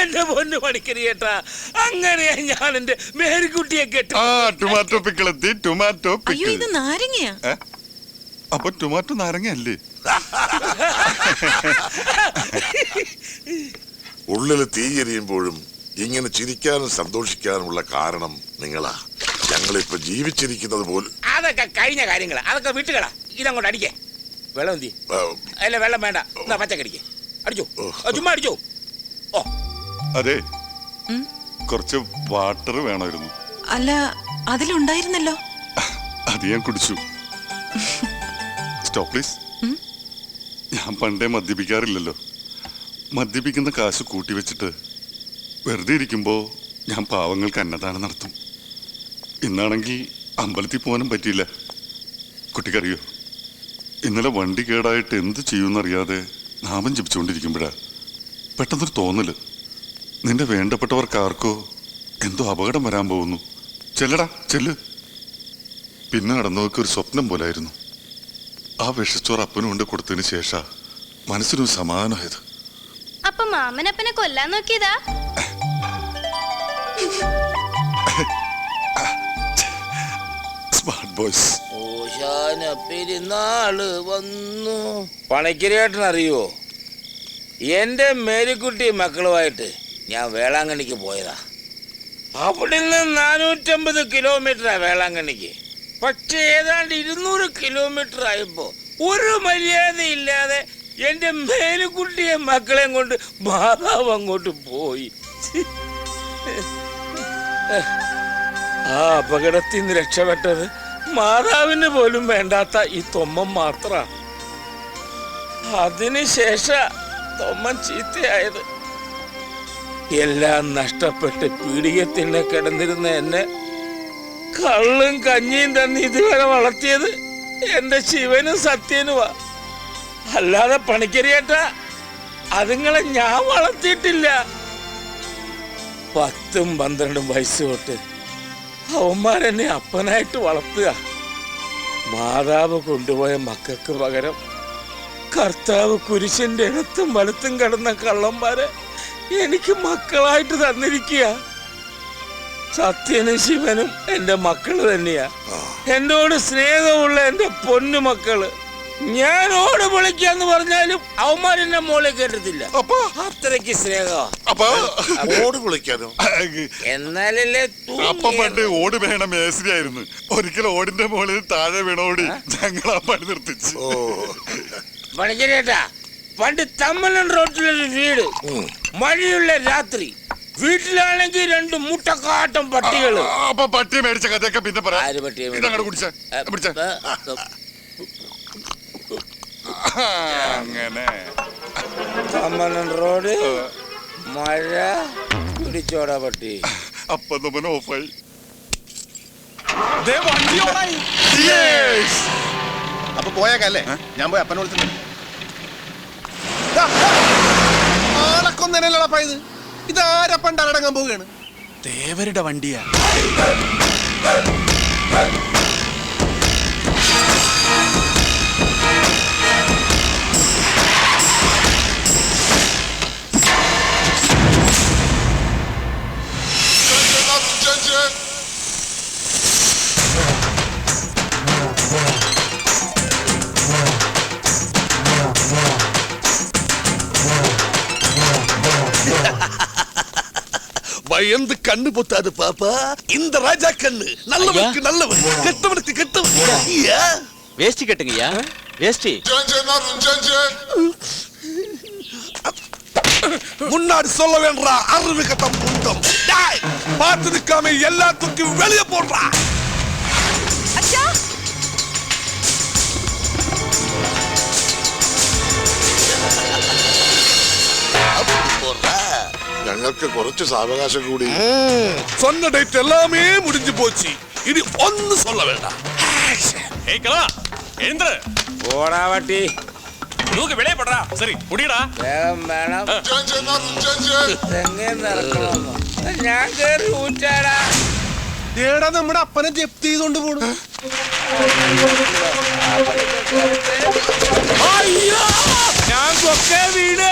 എന്റെ പൊന്ന് പണിക്കരി ചേട്ടാ അങ്ങനെയാ ഞാൻ എന്റെ മേരിക്കുട്ടിയെ കേട്ടോ. ആ ടൊമാറ്റോ പിക്കിൾ എത്തി ടൊമാറ്റോ അയ്യോ പിക്കിൾ ഇത് നാരങ്ങയാ? അപ്പൊ ടൊമാറ്റോ നാരങ്ങ അല്ലേ ഉള്ളിൽ തീയെരിയുമ്പോഴും ഇങ്ങനെ ചിരിക്കാനും സന്തോഷിക്കാനുമുള്ള കാരണം നിങ്ങളാ. ഞങ്ങളിപ്പോ ജീവിച്ചിരിക്കുന്നത് പോലും അതൊക്കെ കഴിഞ്ഞ കാര്യങ്ങളാ. അതൊക്കെ വിട്ടുകളാ. ഇതങ്ങോട്ട് അടിക്കേ. വെള്ളം എന്തി അല്ല വെള്ളം വേണ്ട. എന്നാ പച്ചക്കടിക്കേ അടിച്ചോ. ചുമ്മാ അടിച്ചോ. ഓ. അതെ? കുറച്ച് വാട്ടർ വേണമായിരുന്നു. അല്ല അതിലുണ്ടായിരുന്നല്ലോ. അത് ഞാൻ കുടിച്ചു. Stop please? ഞാൻ പണ്ടേ മദ്യപിക്കാറില്ലല്ലോ. മദ്യപിക്കുന്ന കാശ് കൂട്ടി വെച്ചിട്ട് വെറുതെ ഇരിക്കുമ്പോൾ ഞാൻ പാവങ്ങൾക്ക് അന്നദാനം നടത്തും. ഇന്നാണെങ്കിൽ അമ്പലത്തിൽ പോകാനും പറ്റിയില്ല. കുട്ടിക്കറിയോ? ഇന്നലെ വണ്ടി കേടായിട്ട് എന്ത് ചെയ്യുമെന്നറിയാതെ നാമം ജപിച്ചുകൊണ്ടിരിക്കുമ്പോഴാ പെട്ടെന്നൊരു തോന്നൽ. നിന്റെ വേണ്ടപ്പെട്ടവർക്ക് ആർക്കോ എന്തോ അപകടം വരാൻ പോകുന്നു. ചെല്ലടാ ചെല്ല്. പിന്നെ നടന്നവർക്ക് ഒരു സ്വപ്നം പോലായിരുന്നു. ആ വിഷച്ചോറ് അപ്പനും കൊണ്ട് കൊടുത്തതിന് ശേഷം മനസ്സിനൊരു സമാധാനമായത്. അപ്പൊ മാമനപ്പനെ കൊല്ലാൻ നോക്കിയതാ? സ്മാർട്ട് ബോയ്സ് ഓശാന പെരുന്നാൾ വന്നു. പണിക്കരേട്ടൻ അറിയുവോ എന്റെ മേരിക്കുട്ടി മക്കളുമായിട്ട് ഞാൻ വേളാങ്കണ്ണിക്ക് പോയതാ. അവിടെ നിന്ന് നാനൂറ്റമ്പത് കിലോമീറ്ററാ വേളാങ്കണ്ണിക്ക്. പക്ഷെ ഏതാണ്ട് ഇരുന്നൂറ് കിലോമീറ്റർ ആയപ്പോ ഒരു മര്യാദയില്ലാതെ എന്റെ മേലുക്കുട്ടിയെ മക്കളെയും കൊണ്ട് മാതാവ് അങ്ങോട്ട് പോയി. ആ അപകടത്തിൽ നിന്ന് രക്ഷപ്പെട്ടത് മാതാവിന് പോലും വേണ്ടാത്ത ഈ തൊമ്മൻ മാത്രമാണ്. അതിനുശേഷ തൊമ്മൻ ചീത്തയായത്. എല്ലാം നഷ്ടപ്പെട്ട് പീഡികത്തിന്നെ കിടന്നിരുന്ന എന്നെ കള്ളും കഞ്ഞിയും തന്നെ ഇതുവരെ വളർത്തിയത് എന്റെ ശിവനും സത്യനുമാ അല്ലാതെ പണിക്കരിയേട്ട അതുങ്ങളെ ഞാൻ വളർത്തിയിട്ടില്ല. പത്തും പന്ത്രണ്ടും വയസ്സ് തൊട്ട് അവന്മാരെന്നെ അപ്പനായിട്ട് വളർത്തുക. മാതാവ് കൊണ്ടുപോയ മക്കൾക്ക് പകരം കർത്താവ് കുരിശിന്റെ ഇടത്തും വലത്തും കിടന്ന കള്ളന്മാരെ എനിക്ക് മക്കളായിട്ട് തന്നിരിക്കുക. സത്യനും ശിവനും എന്റെ മക്കൾ തന്നെയാ. എന്നോട് സ്നേഹമുള്ള എന്റെ പൊന്നു മക്കൾ. ഞാൻ ഓട് വിളിക്കാന്ന് പറഞ്ഞാലും അവന്മാരെന്നെ മോളെ കേട്ടത്തില്ല അപ്പൊ. അത്രയ്ക്ക് സ്നേഹമാ അപ്പൊ. ഓട് വിളിക്കാനോ എന്നാലല്ലേ അപ്പൊ പണ്ട് ഓട് വേണ മേസ്രിയായിരുന്നു ഒരിക്കൽ ഓടിന്റെ മോളിൽ താഴെ വീണോടി ഞങ്ങൾ ആ പണി നിർത്തിച്ചു. ഓ. പണിക്കരേട്ടാ പണ്ട് തമ്മലൻ റോട്ടിലൊരു വീട്. മഴയുള്ള രാത്രി. വീട്ടിലാണെങ്കിൽ രണ്ട് മുട്ടക്കാട്ടം പട്ടികൾ. അപ്പൊ പട്ടി മേടിച്ച കഥയൊക്കെ പിന്നെ പറയാം ആര് പട്ടിയെ ഇതങ്ങോട്ട് കുടിച്ച പിടിച്ച അങ്ങനെ. തമ്മലൻ റോഡ് മഴ പിടിച്ചോടാ പട്ടി. അപ്പൊ നമ്മൻ ഓഫായി അപ്പൊ പോയേക്കല്ലേ ഞാൻ പോയി അപ്പനെ വിളിച്ചിട്ടുണ്ട് ആളക്കൊന്നല്ലപ്പാ ഇത്. ഇതാരപ്പണ്ട് അടങ്ങാൻ പോവുകയാണ്? ദേവരുടെ വണ്ടിയാ. பயந்து கண்ணு பொத்தாது பாப்பா. இந்த ராஜா கண்ணு நல்லவனுக்கு நல்லவன் கெட்டவனுக்கு கெட்டவன். ஐயா. வேஷ்டி கட்டுங்கய்யா வேஷ்டி. முன்னாடி சொல்ல வேண்டா அறிவு கட்டம் குந்தம் பார்த்து நிக்காம எல்லாத்துக்கும் வெளியே போடுறா. ഞങ്ങൾക്ക് കുറച്ച് സാവകാശം കൂടി சொன்ன டேட் எல்லாமே முடிஞ்சு போச்சு இனி ஒன்னு சொல்ல வேண்டாம் ஏய் கலா எழுந்துரு പോടാ പട്ടി தூக்கு வெளியே படுறா சரி முடியடா വേഗം വേണം തെങ്ങേ നടക്കണമെന്നോ ഞാൻ കേറി ഊറ്റാടാ ഏടാ നമ്മുടെ അപ്പനെ ജപ്തി ചെയ്തോണ്ട് പോണു അയ്യോ ഞാൻ കൊക്കെ വീട്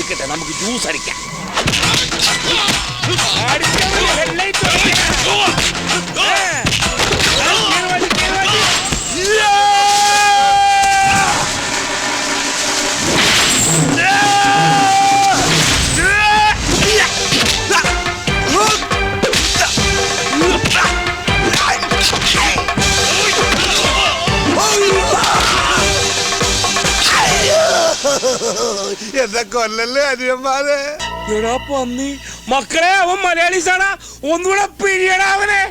പഴുക്കട്ടെ നമുക്ക് ജ്യൂസ് അടിക്കാം. എന്നെ കൊല്ലല്ലേ അനിയന്മാരെ? എടാ പന്നി. മക്കളെ അവൻ മലയാളീസാണ്. ഒന്നുകൂടെ പിഴിയടാ അവനെ.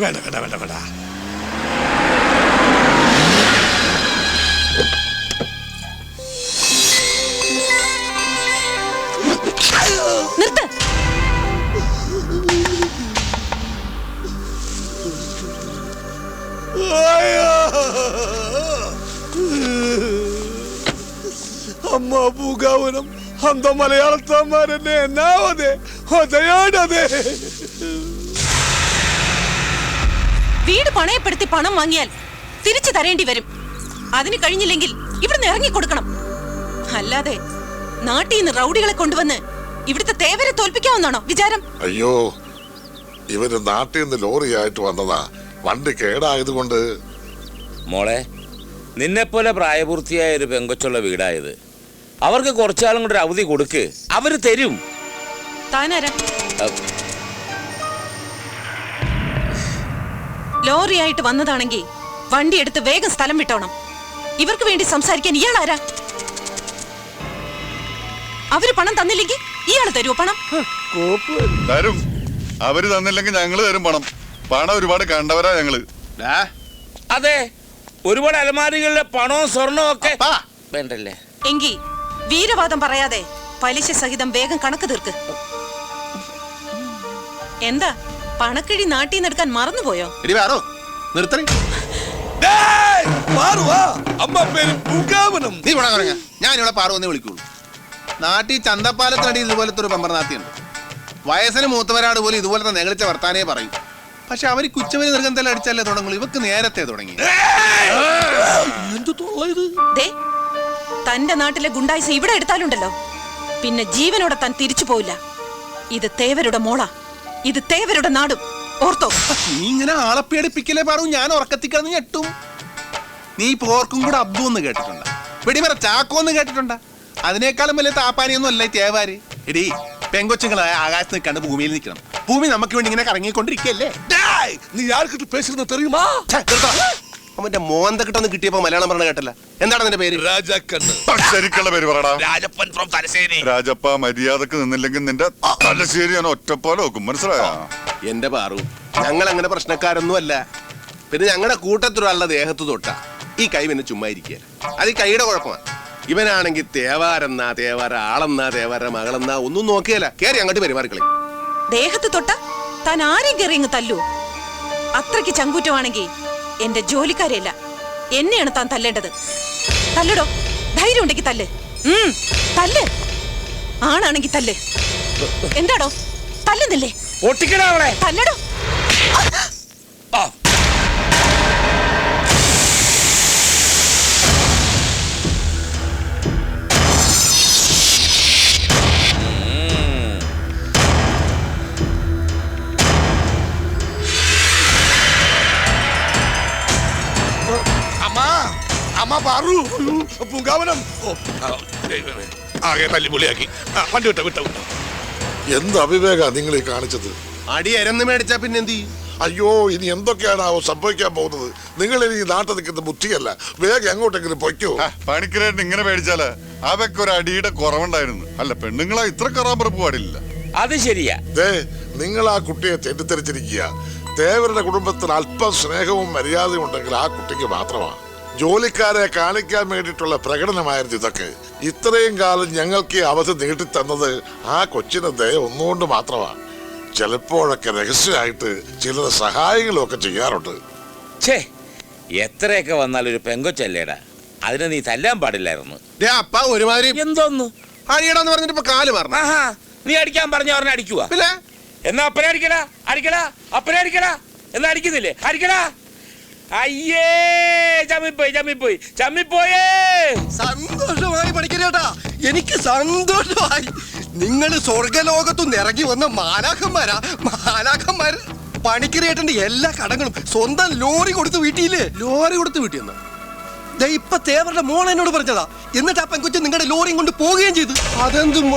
വേണ്ട വേണ്ട വേണ്ട വേണ്ട. നിർത്ത്. അമ്മ പൂകാവനം അന്ത മലയാളത്തന്മാരെന്നെ എന്നാവതെ? ഒതയാടതെ വീട് പണയപ്പെടുത്തി പണം വാങ്ങിയാൽ തിരിച്ചു തരേണ്ടി വരും. അതിന് കഴിഞ്ഞില്ലെങ്കിൽ ഇവിടുന്ന് ഇറങ്ങി കൊടുക്കണം. അല്ലാതെ നാട്ടിൽ നിന്ന് റൗഡികളെ കൊണ്ടുവന്ന് ഇവിടുത്തെ തേവരെ തോൽപ്പിക്കാവുന്നാണോ വിചാരം? അയ്യോ ഇവർ നാട്ടിൽ നിന്ന് ലോറിയായിട്ട് വന്നതാ. വണ്ടി കേടായത് കൊണ്ട് മോളെ നിന്നെപ്പോലെ പ്രായപൂർത്തിയായ ഒരു പെങ്കൊച്ചുള്ള വീടായത് അവർക്ക് കുറച്ചാളും കൂടെ ഒരു അവധി കൊടുക്ക്. അവർ തരും. താനാരാ? അഹ്, ലോറിയായിട്ട് വന്നതാണെങ്കിൽ വണ്ടി എടുത്ത് വേഗം സ്ഥലം വിട്ടോണം. ഇവർക്ക് വേണ്ടി സംസാരിക്കാൻ ഇയാൾ ആരാ അവർ പണം തന്നില്ലെങ്കിൽ ഇയാൾ തരുമോ പണം? തരും. അവർ തന്നില്ലെങ്കിൽ ഞങ്ങൾ തരും പണം. പണം ഒരുപാട് കണ്ടവരാ ഞങ്ങൾ. അതെ. ഒരുപാട് അലമാരികളിലെ പണവും സ്വർണവും ഒക്കെ വേണ്ടല്ലേ? എങ്കി വീരവാദം പറയാതെ പലിശ സഹിതം വേഗം കണക്ക് തീർക്ക്. എന്താ പണക്കിഴി നാട്ടിൽ നിന്ന് എടുക്കാൻ മറന്നുപോയോ? ഞാനിവിടെ മാറുവാ അമ്മ പേര് പൂങ്കാവനം നീ ഇവിടെ ഞാൻ ഇവിടെ പാറു എന്നേ വിളിക്കുള്ളൂ. നാട്ടിൽ ചന്തപ്പാലത്തിനടിയിൽ ഇതുപോലത്തെ ഒരു പമ്പർനാത്തിയുണ്ട് വയസ്സിന് മൂത്തവരാട് പോലും ഇതുപോലത്തെ നെകളിച്ച വർത്താനേ പറയും. പക്ഷെ അവർ കുച്ചവരി നിർഗന്ധം അടിച്ചല്ലേ തുടങ്ങുള്ളൂ. ഇവക്ക് നേരത്തെ തുടങ്ങി. എന്ത് തൊള്ളത് ദേ തന്റെ നാട്ടിലെ ഗുണ്ടായിസ് ഇവിടെ എടുത്താലുണ്ടല്ലോ. പിന്നെ ജീവനോടെ താൻ തിരിച്ചു പോവില്ല. ഇത് തേവരുടെ മോള. ഇത് തേവരുടെ നാടും. ഓർത്തോ? നീ ഇങ്ങനെ ആളെ പേടിപ്പിക്കലേ പറഞ്ഞു ഞാൻ ഉറക്കത്തിക്കാന്ന് ഞെട്ടും. നീ പോർക്കും കൂടെ അബ്ദു എന്ന് കേട്ടിട്ടുണ്ട്. വെടിമറ ചാക്കോ എന്ന് കേട്ടിട്ടുണ്ട്. അതിനേക്കാളും വലിയ താപ്പാനിയൊന്നും അല്ലേ തേവാര്. എടി പെങ്കൊച്ചുങ്ങളായ ആകാശത്ത് നിൽക്കാണ്ട് ഭൂമിയിൽ നിൽക്കണം. ഭൂമി നമുക്ക് വേണ്ടി ഇങ്ങനെ കറങ്ങിക്കൊണ്ടിരിക്കല്ലേ? നീ ആർക്കിട്ട് പേശിരുന്നു തെറിയുമാ? അവന്റെ മോന്തക്കിട്ടൊന്ന് കിട്ടിയപ്പോ മലയാളം പറഞ്ഞ കേട്ടല്ല. എന്താണ് നിന്റെ പേര്? രാജാക്കണ്ണ്. ശരിക്കുള്ള പേര് പറടാ. രാജപ്പൻ ഫ്രം തലശ്ശേരി. രാജപ്പ മര്യാദയ്ക്ക് നിന്നില്ലെങ്കിൽ നിന്റെ തലശ്ശേരി ഞാൻ ഒറ്റപ്പാല നോക്കും മനസ്സിലായോ? എന്റെ പാറു ഞങ്ങൾ അങ്ങനെ പ്രശ്നക്കാരൊന്നും അല്ല പിന്നെ ഞങ്ങളുടെ കൂട്ടത്തിലുള്ള ദേഹത്ത് തൊട്ടാ. ഈ കൈ പിന്നെ ചുമ്മാ ഇരിക്കുക അത് ഈ കൈയുടെ കുഴപ്പമാണ് ഇവനാണെങ്കിൽ തേവാരെന്നാ തേവാര ആളെന്നാ തേവാര മകളെന്നാ ഒന്നും നോക്കിയല്ല. കേറി അങ്ങോട്ട് പെരുമാറിക്കളി. ദേഹത്ത് തൊട്ട? താൻ ആരെയും കയറി ഇങ്ങ് തല്ലൂ. അത്രയ്ക്ക് ചങ്കൂറ്റമാണെങ്കിൽ എന്റെ ജോലിക്കാരെയല്ല. എന്നെയാണ് താൻ തല്ലേണ്ടത്. തല്ലടോ. ധൈര്യം ഉണ്ടെങ്കിൽ തല്ല് തല്ല്. ആണാണെങ്കിൽ തല്ലേ. എന്താടോ? തല്ലുന്നില്ലേ? തല്ലടോ. പൂങ്കാവനം. ഓ, ആ, ദൈവമേ. ആകെ തല്ലിപ്പൊളിയാക്കി ആ, വണ്ടി വിട്ടോ വിട്ടോ വിട്ടോ. എന്ത് അവിവേക നിങ്ങൾ ഈ കാണിച്ചത്? അടി എരന്ന് മേടിച്ചാ പിന്നെ എന്ത് അയ്യോ ഇനി എന്തൊക്കെയാണാവോ സംഭവിക്കാൻ പോകുന്നത്? നിങ്ങൾ ഇനി ഈ നാട്ടിൽ നിൽക്കുന്ന ബുദ്ധിയല്ല. വേഗം എങ്ങോട്ടെങ്കിലും പൊയ്ക്കോ. പണിക്കരേട്ടൻ ഇങ്ങനെ പേടിച്ചാൽ അവയ്ക്ക് ഒരു അടിയുടെ കുറവുണ്ടായിരുന്നു. അല്ല പെണ്ണുങ്ങളെ ഇത്ര കറാമ്പറപ്പ് പാടില്ല അത് ശരിയാ. ദേ നിങ്ങൾ ആ കുട്ടിയെ തെറ്റിദ്ധരിച്ചിരിക്കുക. തേവരുടെ കുടുംബത്തിൽ അല്പം സ്നേഹവും മര്യാദയും ഉണ്ടെങ്കിൽ ആ കുട്ടിക്ക് മാത്രമാണ് ജോലിക്കാരെ കാണിക്കാൻ വേണ്ടിയിട്ടുള്ള പ്രകടനമായിരുന്നു ഇതൊക്കെ. ഇത്രയും കാലം ഞങ്ങൾക്ക് ഈ അവധി നീട്ടിത്തന്നത് ആ കൊച്ചിന് ദയ ഒന്നുകൊണ്ട് മാത്രമാണ്. ചിലപ്പോഴൊക്കെ രഹസ്യമായിട്ട് ചില സഹായങ്ങളൊക്കെ ചെയ്യാറുണ്ട്. ഛേ എത്രയൊക്കെ വന്നാൽ ഒരു പെങ്കൊച്ചല്ലേടാ. അതിനെ നീ തല്ലാൻ പാടില്ലായിരുന്നു. ദേ അപ്പ ഒരുമാതിരി എന്തോന്ന്? അടിയടാന്ന് പറഞ്ഞിട്ട് ഇപ്പൊ കാൽ മാറണം. ആഹാ നീ അടിക്കാൻ പറഞ്ഞ അടിക്കുവാ. പിന്നെ? എന്നാ അപ്പനെ അടിക്കടാ അടിക്കടാ അപ്പനെ അടിക്കടാ. എന്നാ അടിക്കുന്നില്ലേ? അടിക്കടാ. അയ്യേ ചമ്മിപ്പോയി ചമ്മിപ്പോയി ചമ്മിപ്പോയേ. സന്തോഷമായി പഠിക്കരേട്ടാ എനിക്ക് സന്തോഷമായി. നിങ്ങൾ സ്വർഗലോകത്തുനിന്ന് ഇറങ്ങി വന്ന മാലാഖന്മാരാ. മാലാഖന്മാര് പണിക്കരേട്ടന്റെ എല്ലാ കടങ്ങളും സ്വന്തം ലോറി കൊടുത്ത് വീട്ടിയില്ലേ? ലോറി കൊടുത്ത് വീട്ടി നിന്ന്. ദേ ഇപ്പൊ തേവരുടെ മോൾ എന്നോട് പറഞ്ഞതാ. എന്നിട്ട് ആ പെൺകൊച്ചു നിങ്ങളുടെ ലോറിയും കൊണ്ട് പോവുകയും ചെയ്തു. അതെന്തും